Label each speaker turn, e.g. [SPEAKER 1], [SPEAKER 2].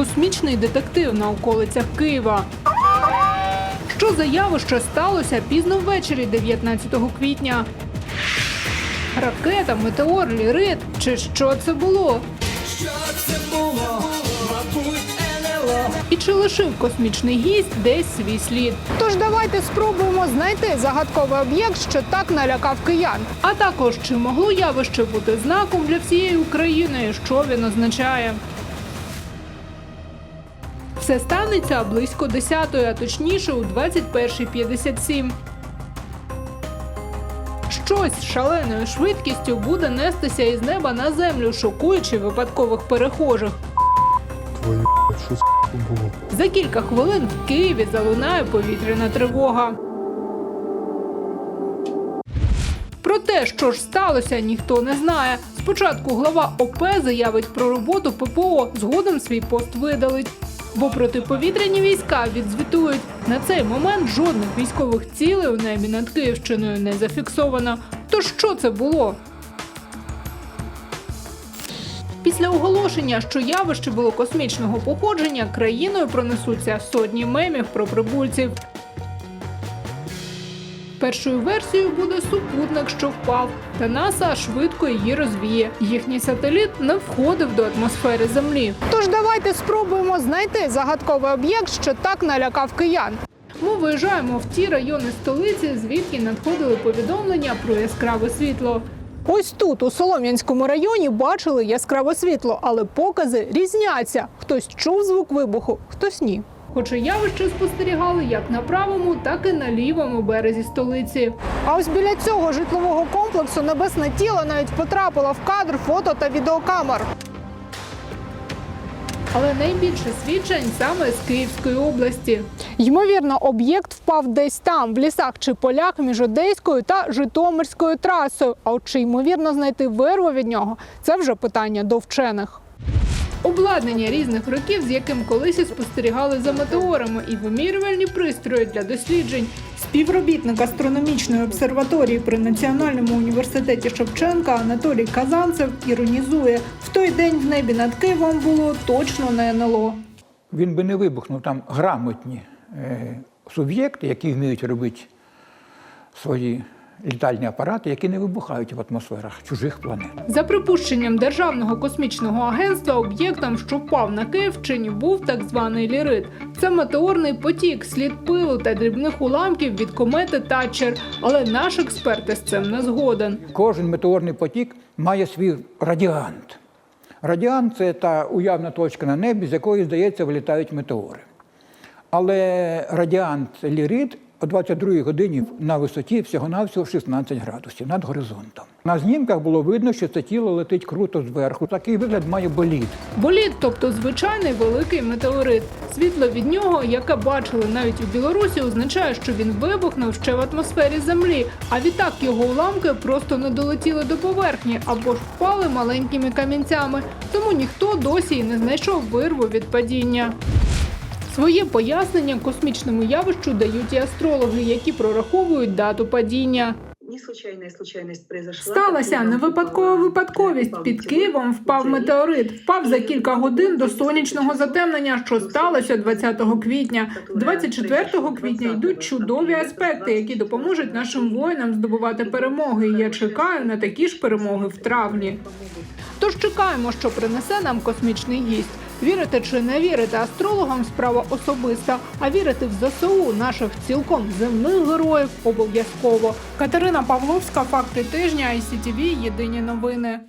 [SPEAKER 1] Космічний детектив на околицях Києва. Що за явище сталося пізно ввечері 19 квітня? Ракета, метеор, лірит чи що це було? І чи лишив космічний гість десь свій слід?
[SPEAKER 2] Тож давайте спробуємо знайти загадковий об'єкт, що так налякав киян.
[SPEAKER 1] А також чи могло явище бути знаком для всієї України, що він означає? Все станеться близько 10 а точніше у 21.57. Щось з шаленою швидкістю буде нестися із неба на землю, шокуючи випадкових перехожих.
[SPEAKER 3] Твою що було?
[SPEAKER 1] За кілька хвилин в Києві залунає повітряна тривога. Про те, що ж сталося, ніхто не знає. Спочатку глава ОП заявить про роботу ППО, згодом свій пост видалить. Бо протиповітряні війська відзвітують на цей момент жодних військових цілей у небі над Київщиною не зафіксовано. То що це було? Після оголошення, що явище було космічного походження, країною пронесуться сотні мемів про прибульців. Першою версією буде супутник, що впав, та НАСА швидко її розвіє. Їхній сателіт не входив до атмосфери Землі.
[SPEAKER 2] Тож давайте спробуємо знайти загадковий об'єкт, що так налякав киян.
[SPEAKER 1] Ми виїжджаємо в ті райони столиці, звідки надходили повідомлення про яскраве світло.
[SPEAKER 2] Ось тут, у Солом'янському районі, бачили яскраве світло, але покази різняться. Хтось чув звук вибуху, хтось ні.
[SPEAKER 1] Хоча явище спостерігали як на правому, так і на лівому березі столиці.
[SPEAKER 2] А ось біля цього житлового комплексу небесне тіло навіть потрапило в кадр фото та відеокамер.
[SPEAKER 1] Але найбільше свідчень саме з Київської області.
[SPEAKER 2] Ймовірно, об'єкт впав десь там, в лісах чи полях між Одеською та Житомирською трасою. А от чи ймовірно знайти вирву від нього, це вже питання до вчених.
[SPEAKER 1] Обладнання різних років, з яким колись і спостерігали за метеорами, і вимірювальні пристрої для досліджень. Співробітник астрономічної обсерваторії при Національному університеті Шевченка Анатолій Казанцев іронізує: в той день в небі над Києвом було точно не НЛО.
[SPEAKER 4] він би не вибухнув там грамотні е, суб'єкти, які вміють робити свої літальні апарати, які не вибухають в атмосферах чужих планет.
[SPEAKER 1] За припущенням Державного космічного агентства, об'єктом, що впав на Київщині, був так званий лірит. Це метеорний потік, слід пилу та дрібних уламків від комети Татчер. Але наш експерт із цим не згоден.
[SPEAKER 4] Кожен метеорний потік має свій радіант. Радіант це та уявна точка на небі, з якої, здається, вилітають метеори. Але радіант лірид о 22 годині на висоті всього-навсього 16 градусів над горизонтом. На знімках було видно, що це тіло летить круто зверху. Такий вигляд має болід.
[SPEAKER 1] Болід, тобто звичайний великий метеорит. Світло від нього, яке бачили навіть у Білорусі, означає, що він вибухнув ще в атмосфері Землі. А відтак його уламки просто не долетіли до поверхні або ж впали маленькими камінцями. Тому ніхто досі й не знайшов вирву від падіння. Своє пояснення космічному явищу дають і астрологи, які прораховують дату падіння. Сталася не випадкова випадковість. Під Києвом впав метеорит. Впав за кілька годин до сонячного затемнення, що сталося 20 квітня. 24 квітня йдуть чудові аспекти, які допоможуть нашим воїнам здобувати перемоги. І Я чекаю на такі ж перемоги в травні. Тож чекаємо, що принесе нам космічний гість. Вірити чи не вірити астрологам справа особиста, а вірити в ЗСУ наших цілком земних героїв обов'язково. Катерина Павловська, факти тижня, ICTV, Єдині новини.